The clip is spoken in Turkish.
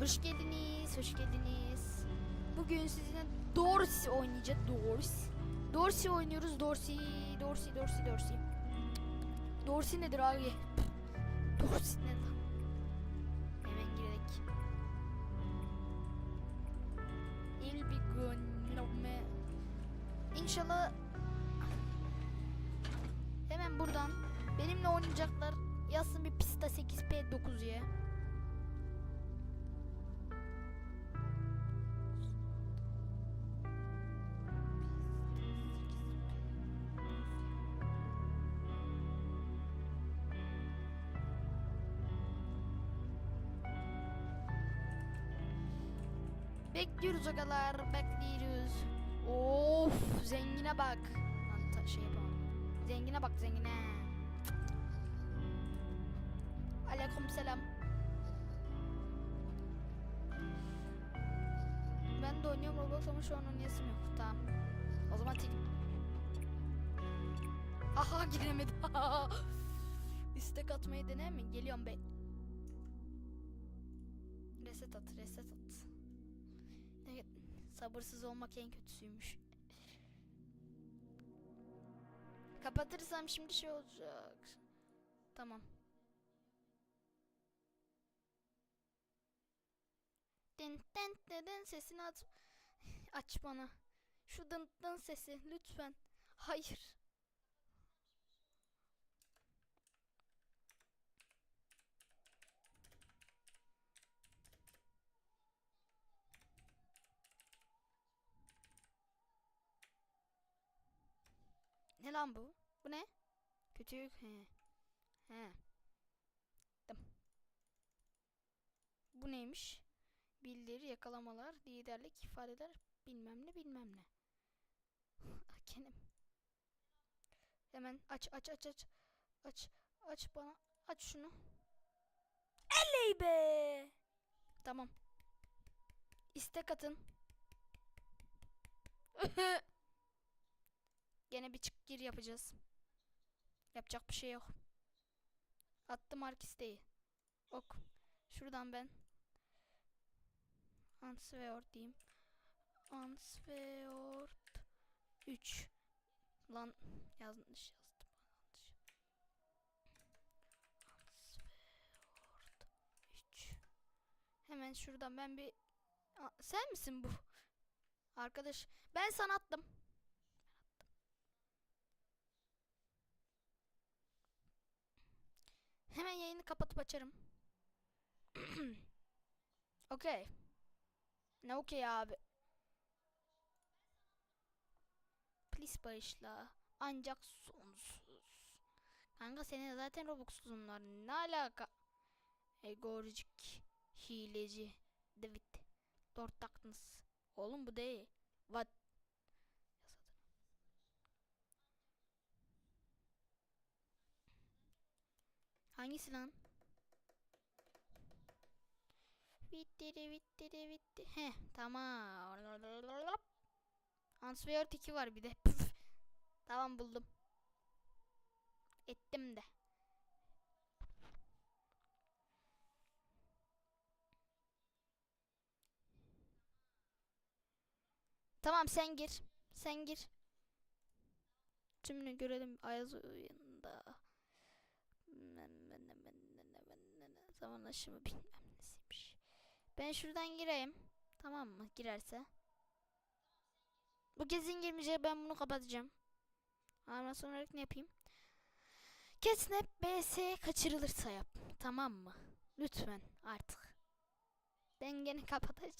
Hoş geldiniz, hoş geldiniz. Bugün sizinle Dorsey oynayacağız. Dorsey. Dorsey oynuyoruz. Dorsey, Dorsey, Dorsey, Dorsey. Dorsey nedir abi? Dorsey ne lan? Hemen girdik. Il bir gönlüme. İnşallah hemen buradan benimle oynayacaklar yazsın bir pista 8P9'ya. Bekliyoruz agalar, bekliyoruz. Of, zengine bak. Lan şey yapamadım. Zengine bak, zengine. Aleyküm selam. Ben de oynuyorum Roblox ama şu an oynayasım yok. Tamam. O zaman tek... Aha giremedim. İstek atmayı dener mi? Geliyorum ben. Reset at, reset at. Evet, sabırsız olmak en kötüsüymüş. Kapatırsam şimdi şey olacak. Tamam. Dın dın dın sesini aç. Aç bana. Şu dın dın sesi lütfen. Hayır. Lan bu? Bu ne? Kötülük. He. He. Dım. Bu neymiş? Bildiri, yakalamalar, liderlik, ifadeler, bilmem ne bilmem ne. Kenim. Hemen aç aç aç aç. Aç aç bana. Aç şunu. Eley be. Tamam. İstek atın. Gene bir çık gir yapacağız. Yapacak bir şey yok. Attım mark isteği. Ok. Şuradan ben. Answeort diyeyim. Answeort 3. Lan yanlış yazdım. Yanlış. Answeort 3. Hemen şuradan ben bir... Aa, sen misin bu? Arkadaş ben sana attım. Hemen yayını kapatıp açarım. Okey. Ne okey abi? Please bağışla. Ancak sonsuz. Kanka senin zaten Robux'un var. Ne alaka? Egorcik. Hileci. David. Lord Darkness. Oğlum bu değil. What? Hangisi lan? Bitti bitti bitti. He tamam. Answer 2 var bir de. Püf. Tamam buldum. Ettim de. Tamam sen gir. Sen gir. Tümünü görelim Ayaz oyunda. Zaman aşımı bilmem nesiymiş. Ben şuradan gireyim. Tamam mı? Girerse. Bu kesin girmeyecek. Ben bunu kapatacağım. Ama sonra ne yapayım? Catnap BS kaçırılırsa yap. Tamam mı? Lütfen artık. Ben gene kapatacağım.